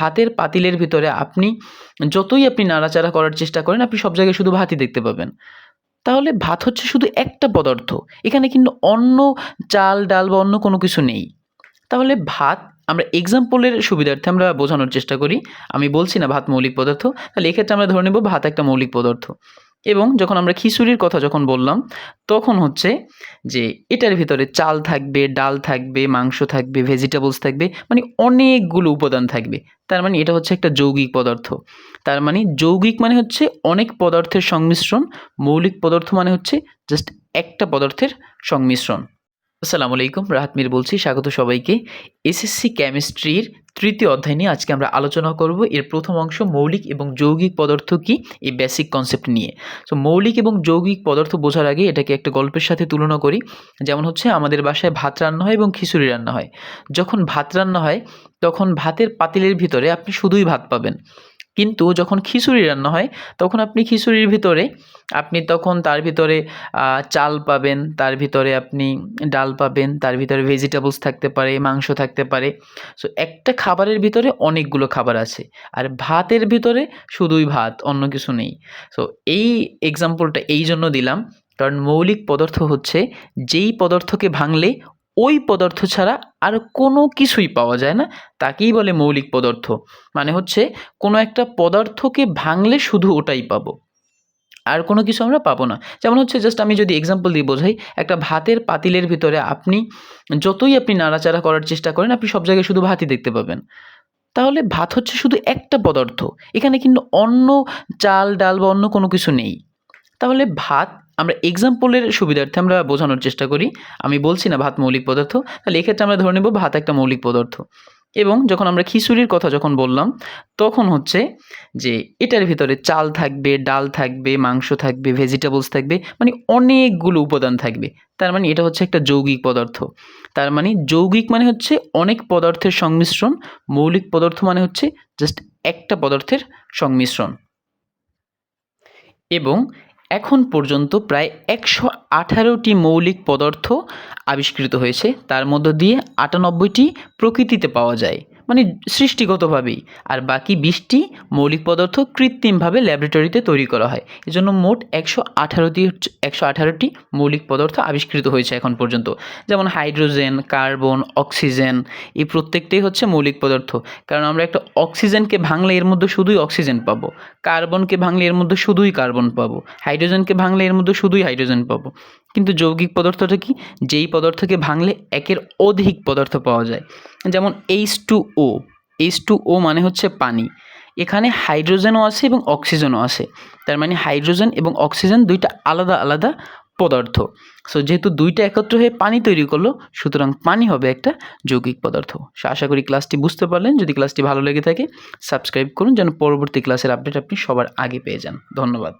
ভাতের পাতিলের ভিতরে আপনি যতই আপনি নাড়াচাড়া করার চেষ্টা করেন, আপনি সব জায়গায় শুধু ভাতই দেখতে পাবেন। তাহলে ভাত হচ্ছে শুধু একটা পদার্থ, এখানে কিন্তু অন্য চাল, ডাল বা অন্য কোনো কিছু নেই। তাহলে ভাত, আমরা এক্সাম্পলের সুবিধার্থে আমরা বোঝানোর চেষ্টা করি। আমি বলছি না ভাত মৌলিক পদার্থ, তাহলে এক্ষেত্রে আমরা ধরে নেব ভাত একটা মৌলিক পদার্থ। এবং যখন আমরা খিচুড়ির কথা যখন বললাম, তখন হচ্ছে যে এটার ভিতরে চাল থাকবে, ডাল থাকবে, মাংস থাকবে ভেজিটেবলস থাকবে মানে অনেকগুলো উপাদান থাকবে। তার মানে এটা হচ্ছে একটা যৌগিক পদার্থ। তার মানে যৌগিক মানে হচ্ছে অনেক পদার্থের সংমিশ্রণ, মৌলিক পদার্থ মানে হচ্ছে জাস্ট একটা পদার্থের সংমিশ্রণ। আসসালামু আলাইকুম রাহাতমির বলছি, স্বাগত সবাইকে। এসএসসি কেমিস্ট্রির তৃতীয় অধ্যায় নিয়ে আজকে আমরা আলোচনা করব। এর প্রথম অংশ মৌলিক এবং যৌগিক পদার্থ কি? এই বেসিক কনসেপ্ট নিয়ে। সো মৌলিক এবং যৌগিক পদার্থ বোঝার আগে এটাকে একটা গল্পের সাথে তুলনা করি। যেমন হচ্ছে, আমাদের বাসায় ভাত রান্না হয় এবং খিচুড়ি রান্না হয়। যখন ভাত রান্না হয়, তখন ভাতের পাতিলের ভিতরে আপনি শুধুই ভাত পাবেন। কিন্তু যখন খিচুড়ি রান্না হয়, তখন আপনি খিচুড়ির ভিতরে, আপনি তখন তার ভিতরে চাল পাবেন, তার ভিতরে আপনি ডাল পাবেন, তার ভিতরে ভেজিটেবলস থাকতে পারে, মাংস থাকতে পারে। সো একটা খাবারের ভিতরে অনেকগুলো খাবার আছে। আর ভাতের ভিতরে শুধুই ভাত, অন্য কিছু নেই। সো এই এক্সাম্পলটা এই জন্য দিলাম। কারণ মৌলিক পদার্থ হচ্ছে, যেই পদার্থকে ভাঙলে ওই পদার্থ ছাড়া আর কোনো কিছুই পাওয়া যায় না, তাকেই বলে মৌলিক পদার্থ। মানে হচ্ছে কোনো একটা পদার্থকে ভাঙলে শুধু ওটাই পাবো। আর কোনো কিছু আমরা পাবো না। যেমন হচ্ছে জাস্ট আমি যদি এক্সাম্পল দিয়ে বোঝাই, একটা ভাতের পাতিলের ভিতরে আপনি যতই আপনি নাড়াচাড়া করার চেষ্টা করেন, আপনি সব জায়গায় শুধু ভাতই দেখতে পাবেন। তাহলে ভাত হচ্ছে শুধু একটা পদার্থ। এখানে কিন্তু অন্য চাল, ডাল বা অন্য কোনো কিছু নেই। তাহলে ভাত আমরা এক্সাম্পলের সুবিধার্থে আমরা বোঝানোর চেষ্টা করি। আমি বলছি না ভাত মৌলিক পদার্থ, তাহলে এক্ষেত্রে আমরা ধরে নেব ভাত একটা মৌলিক পদার্থ। এবং যখন আমরা খিচুড়ির কথা যখন বললাম, তখন হচ্ছে যে এটার ভিতরে চাল থাকবে, ডাল থাকবে, মাংস থাকবে ভেজিটেবলস থাকবে মানে অনেকগুলো উপাদান থাকবে। তার মানে এটা হচ্ছে একটা যৌগিক পদার্থ। তার মানে যৌগিক মানে হচ্ছে অনেক পদার্থের সংমিশ্রণ, মৌলিক পদার্থ মানে হচ্ছে জাস্ট একটা পদার্থের সংমিশ্রণ। এবং এখন পর্যন্ত প্রায় একশো আঠারোটি মৌলিক পদার্থ আবিষ্কৃত হয়েছে, তার মধ্য দিয়ে আটানব্বইটি প্রকৃতিতে পাওয়া যায়। মানে সৃষ্টিগতভাবেই। আর বাকি বিশটি মৌলিক পদার্থ কৃত্রিমভাবে ল্যাবরেটরিতে তৈরি করা হয়। এজন্য মোট একশো আঠারোটি একশো আঠারোটি মৌলিক পদার্থ আবিষ্কৃত হয়েছে এখন পর্যন্ত। যেমন হাইড্রোজেন, কার্বন, অক্সিজেন, এই প্রত্যেকটাই হচ্ছে মৌলিক পদার্থ। কারণ আমরা একটা অক্সিজেনকে ভাঙলে এর মধ্যে শুধুই অক্সিজেন পাবো। কার্বনকে ভাঙলে এর মধ্যে শুধুই কার্বন পাবো। হাইড্রোজেনকে ভাঙলে এর মধ্যে শুধুই হাইড্রোজেন পাবো। কিন্তু যৌগিক পদার্থটা কি? যেই পদার্থকে ভাঙলে একের অধিক পদার্থ পাওয়া যায়। যেমন H two O H two O মানে হচ্ছে পানি। এখানে হাইড্রোজেনও আছে এবং অক্সিজেনও আছে। তার মানে হাইড্রোজেন এবং অক্সিজেন দুইটা আলাদা আলাদা পদার্থ। সো যেহেতু দুইটা একত্র হয়ে পানি তৈরি করল, সুতরাং পানি হবে একটা যৌগিক পদার্থ। সো আশা করি ক্লাসটি বুঝতে পারলেন। যদি ক্লাসটি ভালো লেগে থাকে, সাবস্ক্রাইব করুন যেন পরবর্তী ক্লাসের আপডেট আপনি সবার আগে পেয়ে যান। ধন্যবাদ।